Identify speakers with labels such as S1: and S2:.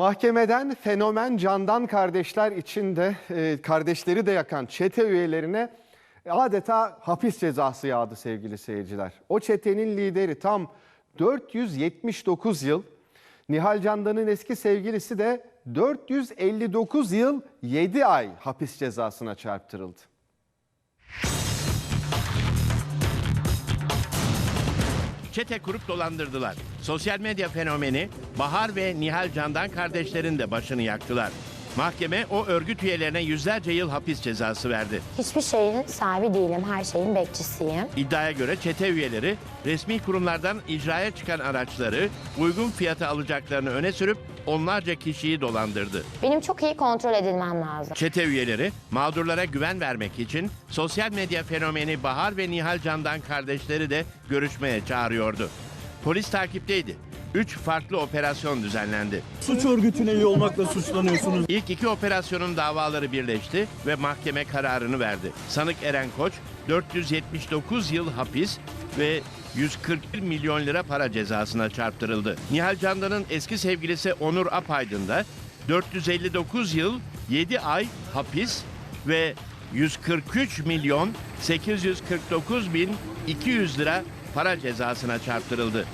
S1: Mahkemeden fenomen Candan kardeşler için de e, kardeşleri de yakan çete üyelerine adeta hapis cezası yağdı sevgili seyirciler. O çetenin lideri tam 479 yıl, Nihal Candan'ın eski sevgilisi de 459 yıl 7 ay hapis cezasına çarptırıldı.
S2: Çete kurup dolandırdılar. Sosyal medya fenomeni Bahar ve Nihal Candan kardeşlerin de başını yaktılar. Mahkeme o örgüt üyelerine yüzlerce yıl hapis cezası verdi.
S3: Hiçbir şeyin sahibi değilim, her şeyin bekçisiyim.
S2: İddiaya göre çete üyeleri resmi kurumlardan icraya çıkan araçları uygun fiyata alacaklarını öne sürüp onlarca kişiyi dolandırdı.
S3: Benim çok iyi kontrol edilmem lazım.
S2: Çete üyeleri mağdurlara güven vermek için sosyal medya fenomeni Bahar ve Nihal Candan kardeşleri de görüşmeye çağırıyordu. Polis takipteydi. Üç farklı operasyon düzenlendi.
S4: Suç örgütüne üye olmakla suçlanıyorsunuz.
S2: İlk iki operasyonun davaları birleşti ve mahkeme kararını verdi. Sanık Eren Koç 479 yıl hapis ve 141 milyon lira para cezasına çarptırıldı. Nihal Candan'ın eski sevgilisi Onur Apaydın da 459 yıl 7 ay hapis ve 143 milyon 849 bin 200 lira para cezasına çarptırıldı.